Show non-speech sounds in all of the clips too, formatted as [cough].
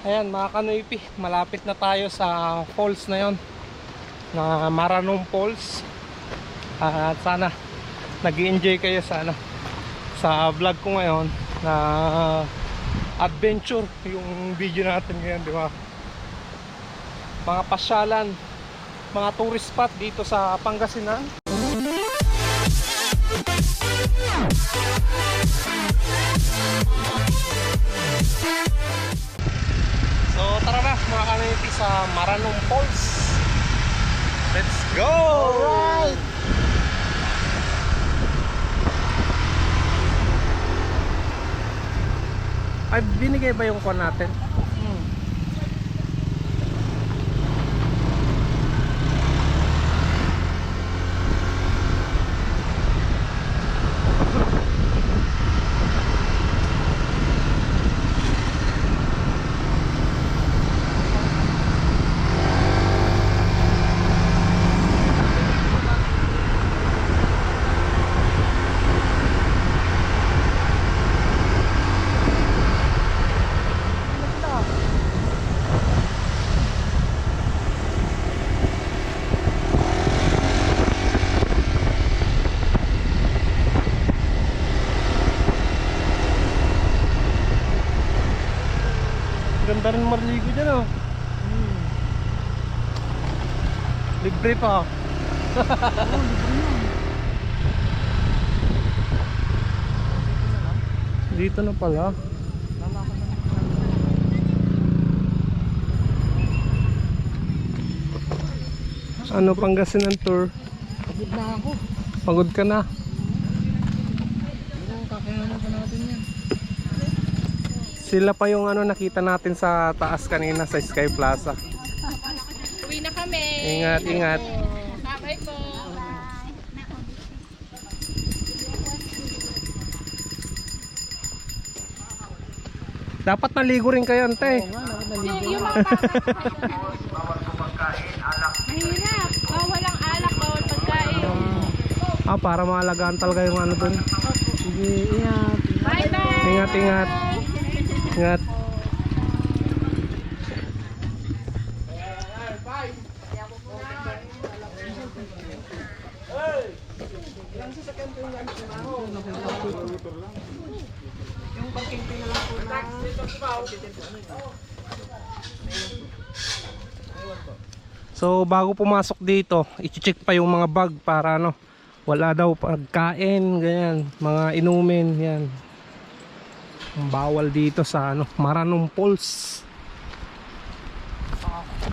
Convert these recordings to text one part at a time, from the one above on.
Ayan mga kanoypi, malapit na tayo sa falls na yon na Maranong Falls. At sana nag enjoy kayo sa ano sa vlog ko ngayon na adventure yung video natin ngayon, di ba? Mga pasyalan, mga tourist spot dito sa Pangasinan. Tara na mga kaniti sa Maranong Falls. Let's go! Alright! Ay, binigay ba yung kon natin? Ganda rin marligo dyan oh. Libre pa. [laughs] Dito na pala. Ano Pangasinan tour? Pagod na ako. Pagod ka na. Kakayanan pa natin yan. Sila pa yung ano nakita natin sa taas kanina sa Sky Plaza. Ingat, ingat. Bye po. Dapat naligo rin kayo, ante. Yung, mga Mahirap. Bawal ang alak, bawal pagkain. Ah, para maalagaan talaga yung ano dun. Sige, ingat. Bye bye. Ingat, ingat. Ingat. So bago pumasok dito, i-check pa yung mga bag para ano, wala daw pagkain, ganyan, mga inumin, yan. Ang bawal dito sa ano, Maranong Falls.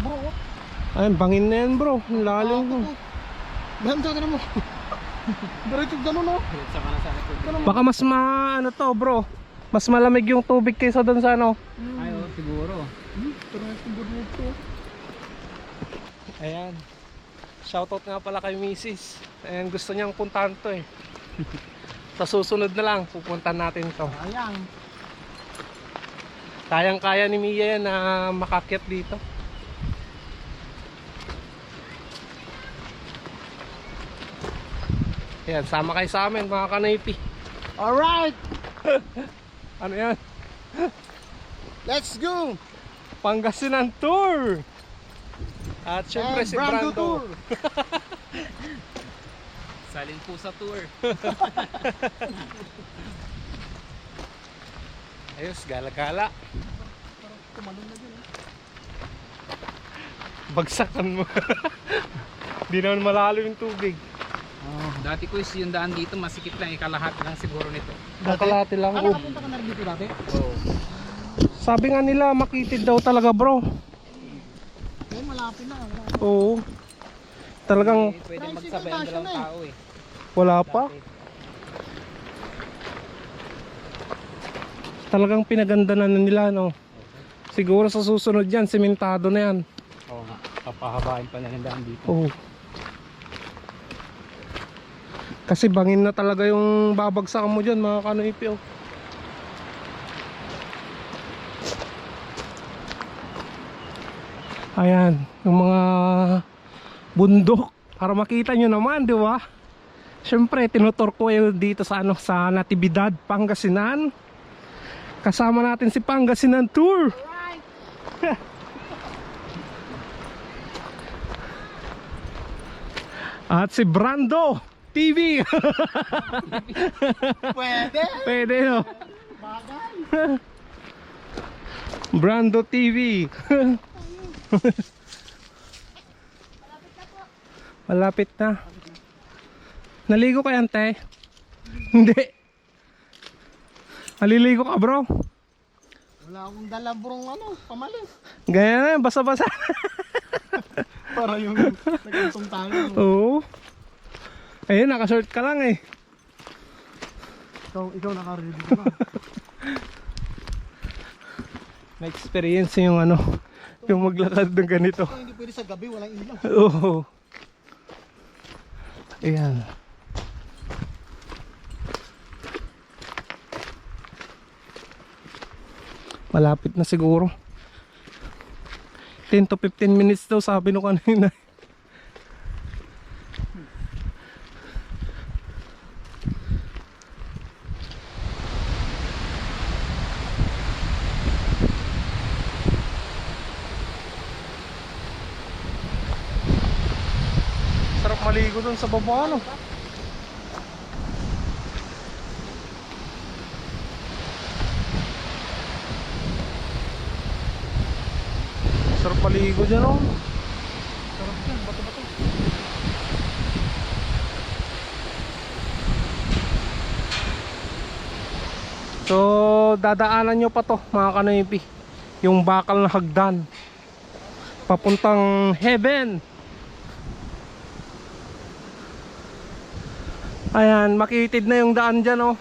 Bro, Ayun, bangin na yan bro, ang lalim mo. [laughs] Banda ka na mo. Diretso gano'n no? Baka mas ma, ano to bro, mas malamig yung tubig kaysa doon sa ano. Ay, oh, siguro. Hmm. Ayan. Shoutout nga pala kay Mrs. Ayan, gusto niyang puntahan to eh. [laughs] sa susunod na lang, pupuntahan natin to. Ayang. Kayang-kaya ni Mia yan na makakyat dito. Ayan, sama kayo sa amin mga kanaypi. Alright, [laughs] Ano yan? let's go! Pangasinan Tour! At syempre And si Brando Brando. Tour. [laughs] Salin po sa tour. [laughs] Ayos, gala-gala. Tumalon na dyan. Bagsakan mo. [laughs] Di naman malalim yung tubig. Oh. Dati ko is yung daan dito, masikip lang, ikalahat lang siguro nito. Kakalati lang. Ano Oh. nakapunta ka na rin dito dati? Oo. Sabi nga nila makitid daw talaga bro. Na. Wala. Oo. Talagang Eh, pwede Tricycle magsabay ang dalawang eh. tao eh. wala pa. Talagang pinaganda na nila no. Siguro sa susunod yan, sementado na yan. Oo nga, papahabain pa na yung daan dito. Oo. Kasi bangin na talaga yung babagsakan mo dyan mga kanoipi oh. Ayan, yung mga bundok para makita nyo naman, di ba? Siyempre, tinuturkoy dito sa ano sa Natividad, Pangasinan. Kasama natin si Pangasinan Tour. Right. [laughs] At si Brando TV. [laughs] Pwede. Pwede no. Bagay. [laughs] Brando TV. Malapit na. Naligo ka yan, te? Hindi. Maliligo ka, bro. Wala akong dalabrong ano, pamalis. Ganyan na, basa-basa. [laughs] Para yung nagantong tayo. Oo. Ayun, nakashort ka lang eh. Ikaw, ikaw naka-ready ka ba? [laughs] May experience yung ano, yung maglakad ng ganito. Hindi pwede sa gabi, walang ilaw. Oo. Ayan. Malapit na siguro. 10 to 15 minutes daw sabi nung kanina. Maligo dun sa baba ano. Sarap maligo dyan oh. Sarap yan, bato-bato. So, dadaanan nyo pa to mga kanoypi. Yung bakal na hagdan. Papuntang heaven. Ayan, makitid na yung daan dyan oh.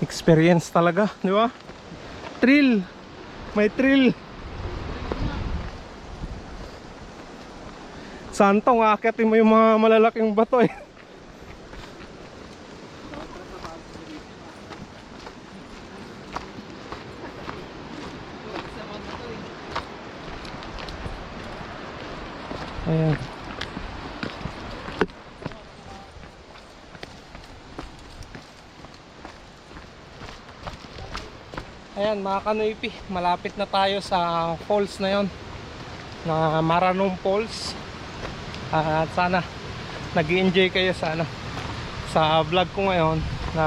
Experience talaga, di ba? Thrill. May thrill. Santong, aakitin mo yung mga malalaking bato eh. Ayan. Ayan mga kanoypi, malapit na tayo sa falls na yon na Maranong Falls. At sana nag enjoy kayo sa ano, sa vlog ko ngayon na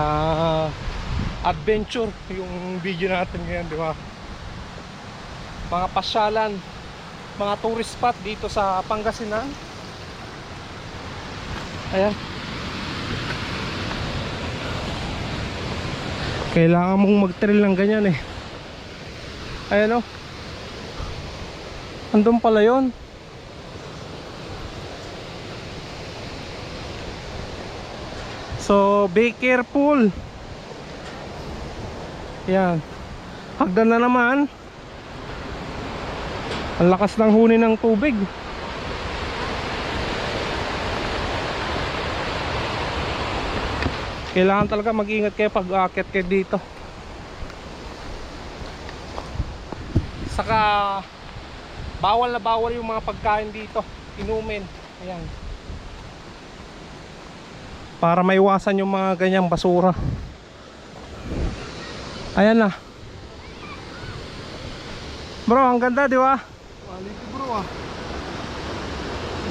adventure yung video natin ngayon, di ba? Mga pasyalan, mga tourist spot dito sa Pangasinan. Ayan. Kailangan mong mag-trail ng ganyan eh. Ayan o. Andun pala yun. So, be careful. Yan. Hagdan na naman. Ang lakas ng huni ng tubig. Kailangan talaga mag-ingat kayo pag aakyat kayo dito. Saka bawal na bawal yung mga pagkain dito. Inumin. Ayan. Para maiwasan yung mga ganyang basura. Ayan na. Bro, ang ganda, di ba? Quality bro ah.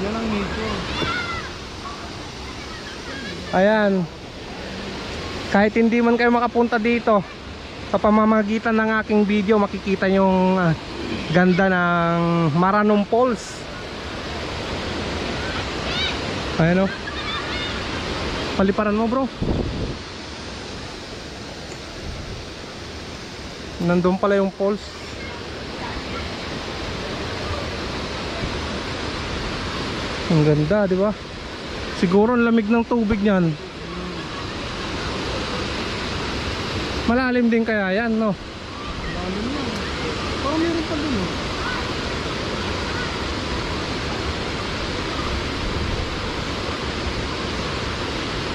Yan ang nature. Ayan. Kahit hindi man kayo makapunta dito, sa pamamagitan ng aking video, makikita yung ah, ganda ng Maranong Falls. Ayan o. Paliparan mo bro. Nandun pala yung falls. Ang ganda, di ba? Siguro ang lamig ng tubig niyan. Malalim din kaya yan, no? Lalim yan. Parang meron pa dun oh.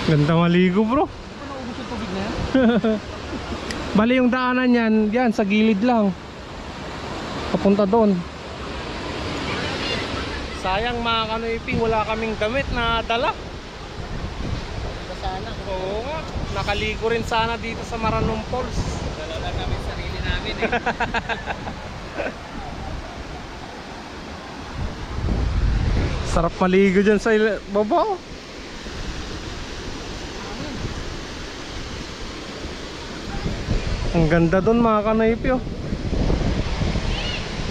Ganda maligo, bro. Naubos yung tubig na yan? [laughs] Bali yung daanan yan, yan sa gilid lang. Papunta doon. Sayang mga kanoipi, wala kaming damit na dala. Sana. Oo nga, nakaligo rin sana dito sa Maranong Falls. Dala lang namin sarili namin eh. [laughs] Sarap maligo dyan sa baba. Ang ganda doon mga kanaypi oh.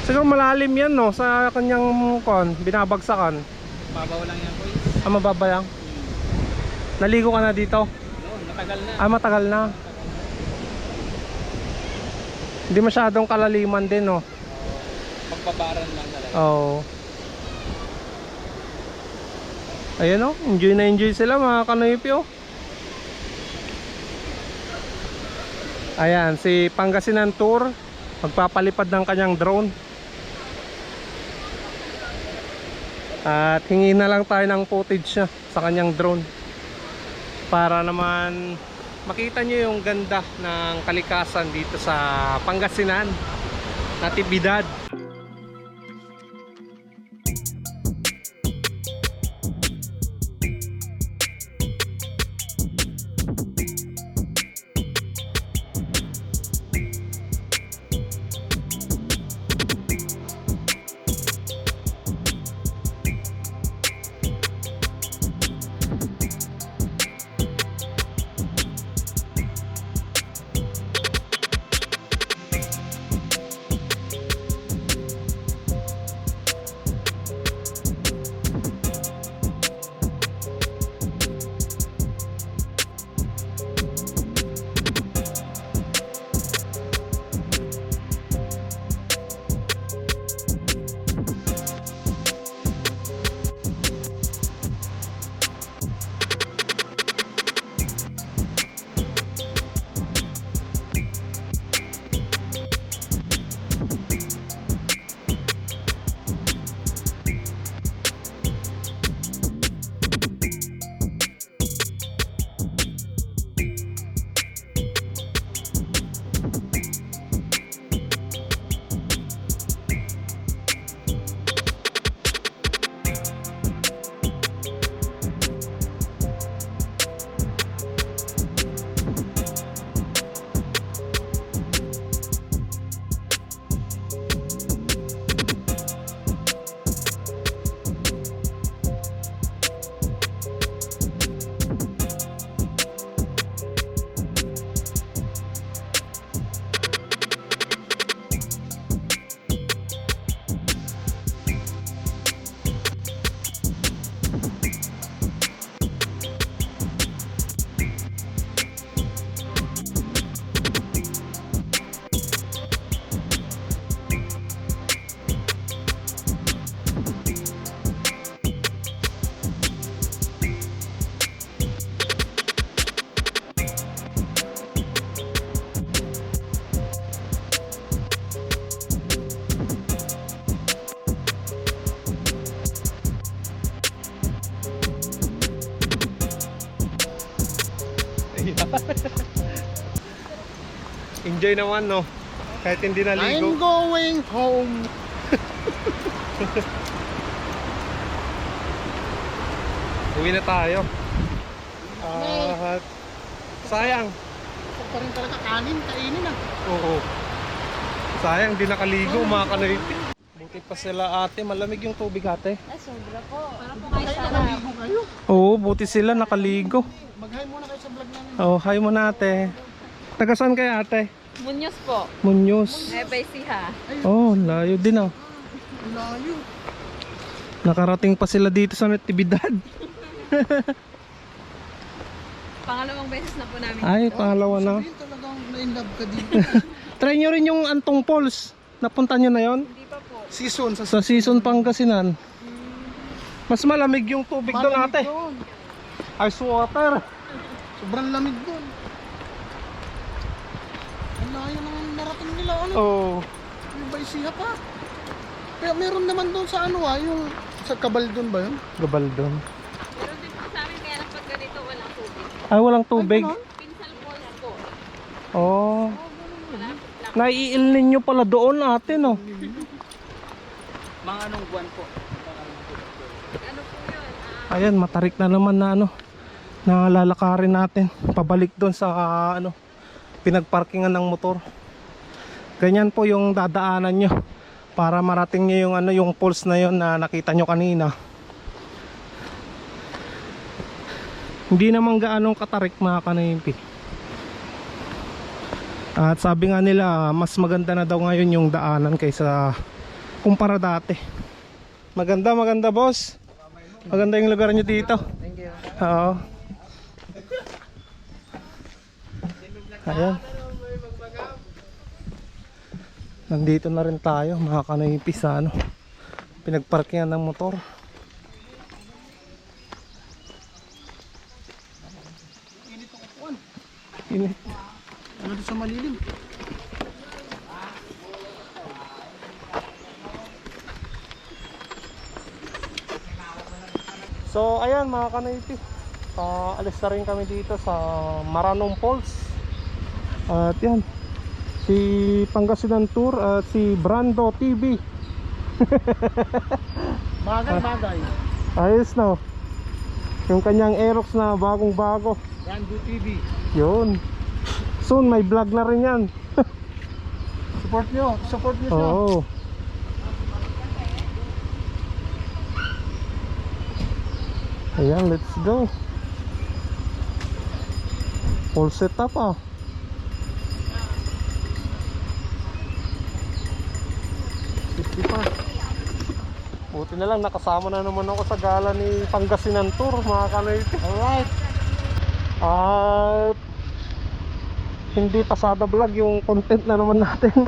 Siguro malalim yan no sa kanyang kon, binabagsakan. Mabaw lang yan boys. Ah, mababayang. Naligo ka na dito? Noon, matagal na. Ah, matagal na. Hindi masyadong kalaliman din no. Pagbabaran lang talaga. Oo. Ayan o, enjoy na enjoy sila mga kanoypi oh. Ayan, si Pangasinan Tour magpapalipad ng kanyang drone. At hingi na lang tayo ng footage niya sa kanyang drone para naman makita nyo yung ganda ng kalikasan dito sa Pangasinan Natividad. Enjoy naman no. Kahit hindi I'm naligo. going home. [laughs] Uwi na tayo. Ah, sayang. Gusto pa rin talaga kanin, kainin ah. Oo. Sayang di nakaligo mga kanoypi. Buti pa sila ate, malamig yung tubig ate. Ay, sobra po. Para po kayo sarap. nakaligo kayo. Oo, buti sila nakaligo. Mag-hi muna kayo sa vlog namin. Oh, hi mo na ate. Taga saan kayo ate? Munyos po. Munyos. Nueva Ecija. Oh, layo din ah. Layo. Nakarating pa sila dito sa Natividad. [laughs] Pangalawang beses na po namin. Ay, pangalawa na. Sabihin talagang ka dito. [laughs] Try nyo rin yung Antong Falls. Napunta nyo na yon Hindi pa po. Season sa Sa season Pangasinan. Mas malamig yung tubig doon Malamig ate. doon. Ice water. Sobrang lamig doon. Ang layo naman Ano? Oh. Yung ba isiha pa? Kaya meron naman doon sa ano ah, yung sa kabal doon ba yun? Gabal doon. Meron din po sa amin kaya lang pag ganito walang tubig. Ay, walang tubig. Ay, ganon? Pinsal Falls po. Oh. Malapit lang. Naiil ninyo pala doon ate no. [laughs] Mga anong buwan po? Ayan, matarik na naman na ano na lalakarin natin pabalik doon sa ah, ano pinagparkingan ng motor. Ganyan po yung dadaanan nyo para marating nyo yung ano yung pulse na yon na nakita nyo kanina. Hindi naman gaanong katarik mga kanayimpi. At sabi nga nila mas maganda na daw ngayon yung daanan kaysa kumpara dati. Maganda, maganda boss. Maganda yung lugar nyo dito. Thank you. Oo. Ayan. Nandito na rin tayo, mga kanayipis ano. Pinagparkingan ng motor. Init. Ano doon sa malilim? So ayan mga kanaypi uh, Alis na rin kami dito sa Maranong Falls At yan Si Pangasinan Tour at si Brando TV [laughs] Bagay, bagay. Ayos no Yung kanyang Aerox na bagong bago Brando TV. Yun Soon may vlog na rin yan [laughs] Support nyo. Support nyo siya. Oo Ayan, let's go. Full setup ah. Fifty pa. Buti na lang nakasama na naman ako sa gala ni Pangasinan Tour mga kanoyte. Alright. At hindi pasada vlog yung content na naman natin.